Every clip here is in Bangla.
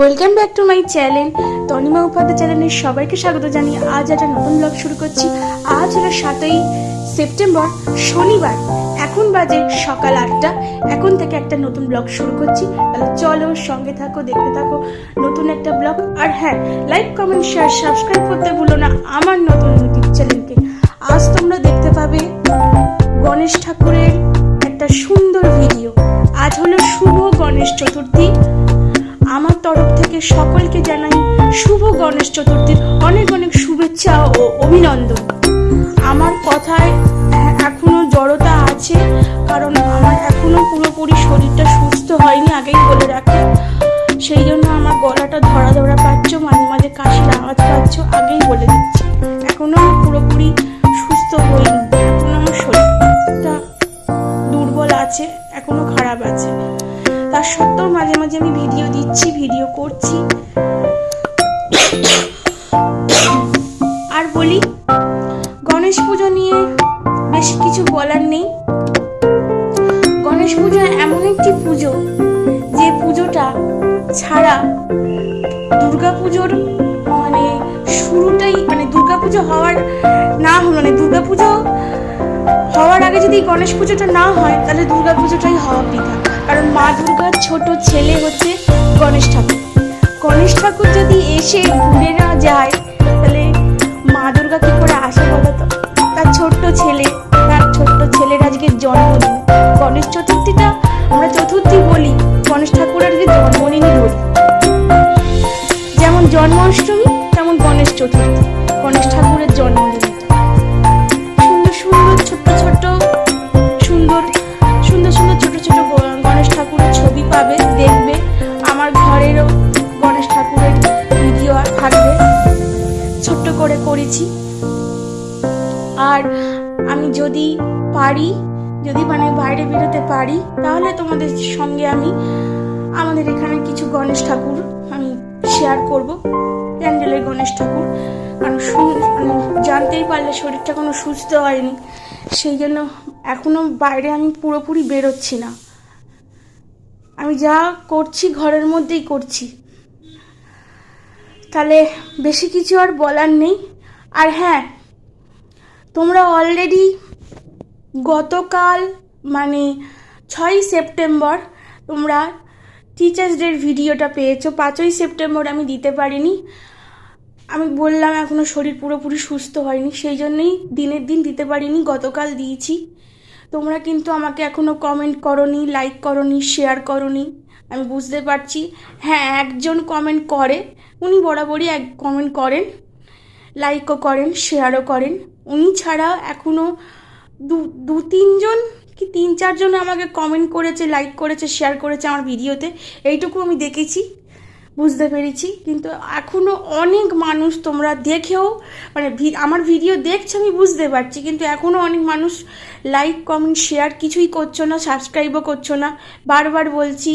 Welcome back to my channel Tanima Upadhyay চ্যানেলের সবাইকে স্বাগত জানিয়ে আজ একটা নতুন ব্লগ শুরু করছি। আজ হলো সাতই সেপ্টেম্বর শনিবার। এখন বাজে সকাল আটটা। এখন থেকে একটা নতুন ব্লগ শুরু করছি। তাহলে চলো সঙ্গে থাকো, দেখতে থাকো নতুন একটা ব্লগ আর হ্যাঁ লাইক কমেন্ট শেয়ার সাবস্ক্রাইব করতে ভুলো না আমার নতুন ইউটিউব চ্যানেলকে আজ তোমরা দেখতে পাবে গণেশ ঠাকুরের একটা সুন্দর ভিডিও আজ হলো শুভ গণেশ চতুর্থী। আমার তরফ থেকে সকলকে জানাই শুভ গণেশ চতুর্থীর অনেক অনেক শুভেচ্ছা ও অভিনন্দন। আমার কথায় হ্যাঁ, এখনও জড়তা আছে কারণ আমার এখনও পুরোপুরি শরীরটা সুস্থ হয়নি আগেই বলে রাখি। সেই জন্য আমার গলাটা ধরা ধরা পাচ্ছ মাঝে মাঝে কাশির আওয়াজ পাচ্ছ আগেই বলে দিচ্ছি। এখনও আমি পুরোপুরি আর বলি, গণেশ পুজো নিয়ে বেশি কিছু বলার নেই। গণেশ পুজো এমন একটি পুজো, যে পুজোটা ছাড়া দুর্গা পুজোর মানে শুরুটাই মানে দুর্গা পুজো হওয়ার না হলো মানে দুর্গা পুজো হওয়ার আগে যদি গণেশ পুজোটা না হয়, তাহলে দুর্গা পুজোটাই হওয়া বৃথা। কারণ মা দুর্গার ছোট ছেলে হচ্ছে গণেশ ঠাকুর। গণেশ ঠাকুর যদি এসে ঘুরে না যায়, তাহলে মা দুর্গা কি করে আসে বলো তো? তার ছোট্ট ছেলে, তার ছোট্ট ছেলের আজকে জন্মদিন। গণেশ চতুর্থীটা আমরা চতুর্থী বলি, গণেশ ঠাকুর আজকে জন্মদিনই বলি। যেমন জন্মাষ্টমী, তেমন গণেশ চতুর্থী। করেছি আর আমি যদি পারি, যদি মানে বাইরে বেরোতে পারি, তাহলে তোমাদের সঙ্গে আমি, আমাদের এখানে কিছু গণেশ ঠাকুর আমি শেয়ার করব প্যান্ডেলের গণেশ ঠাকুর। কারণ মানে জানতেই পারলে শরীরটা কোনো সুস্থ হয়নি। সেই জন্য এখনও বাইরে আমি পুরোপুরি বেরোচ্ছি না। আমি যা করছি, ঘরের মধ্যেই করছি। তাহলে বেশি কিছু আর বলার নেই। আর হ্যাঁ তোমরা অলরেডি গতকাল মানে ছয়ই সেপ্টেম্বর, তোমরা টিচার্স ডের ভিডিওটা পেয়েছ। পাঁচই সেপ্টেম্বর আমি দিতে পারিনি। আমি বললাম এখনও শরীর পুরোপুরি সুস্থ হয়নি, সেই জন্যই দিনের দিন দিতে পারিনি, গতকাল দিয়েছি। তোমরা কিন্তু আমাকে এখনও কমেন্ট করনি লাইক করনি শেয়ার করনি, আমি বুঝতে পারছি। হ্যাঁ একজন কমেন্ট করে, উনি বরাবরই এক কমেন্ট করেন। লাইকও করেন, শেয়ারও করেন। উনি ছাড়া এখনও দু দু তিনজন কি তিন চারজন আমাকে কমেন্ট করেছে লাইক করেছে শেয়ার করেছে আমার ভিডিওতে। এইটুকু আমি দেখেছি, বুঝতে পেরেছি। কিন্তু এখনও অনেক মানুষ তোমরা দেখেও মানে আমার ভিডিও দেখছ আমি বুঝতে পারছি, কিন্তু এখনও অনেক মানুষ লাইক কমেন্ট শেয়ার কিছুই করছ না সাবস্ক্রাইবও করছ না। বারবার বলছি,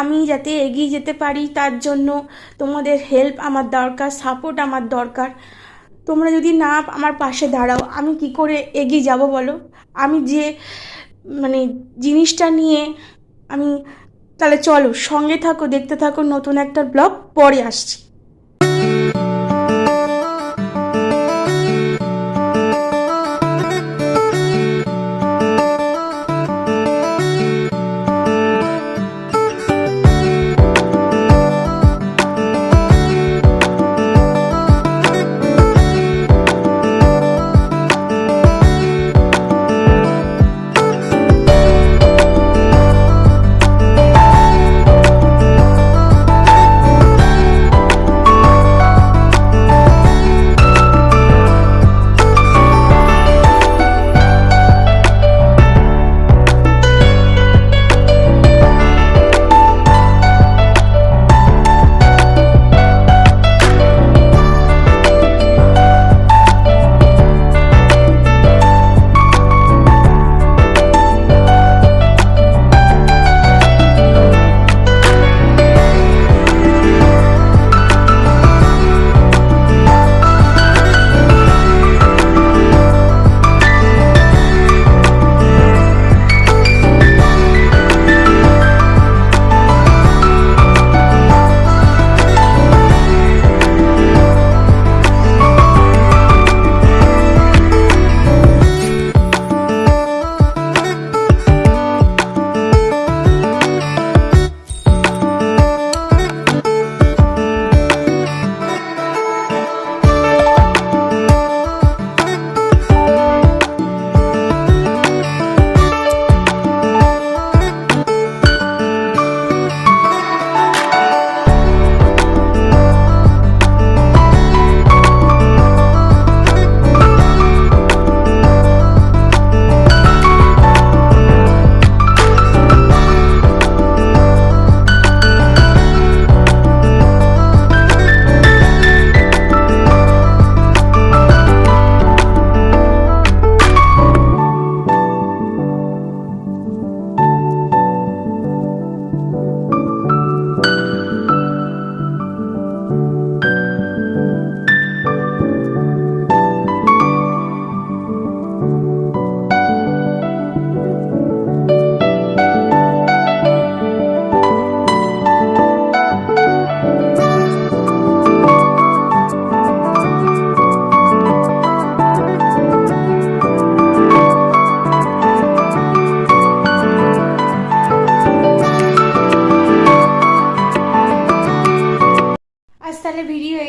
আমি যাতে এগিয়ে যেতে পারি, তার জন্য তোমাদের হেল্প আমার দরকার সাপোর্ট আমার দরকার। তোমরা যদি না আমার পাশে দাঁড়াও, আমি কি করে এগিয়ে যাব বলো? আমি যে মানে জিনিসটা নিয়ে আমি, তাহলে চলো সঙ্গে থাকো, দেখতে থাকো, নতুন একটা ব্লগ, পরে আসছি।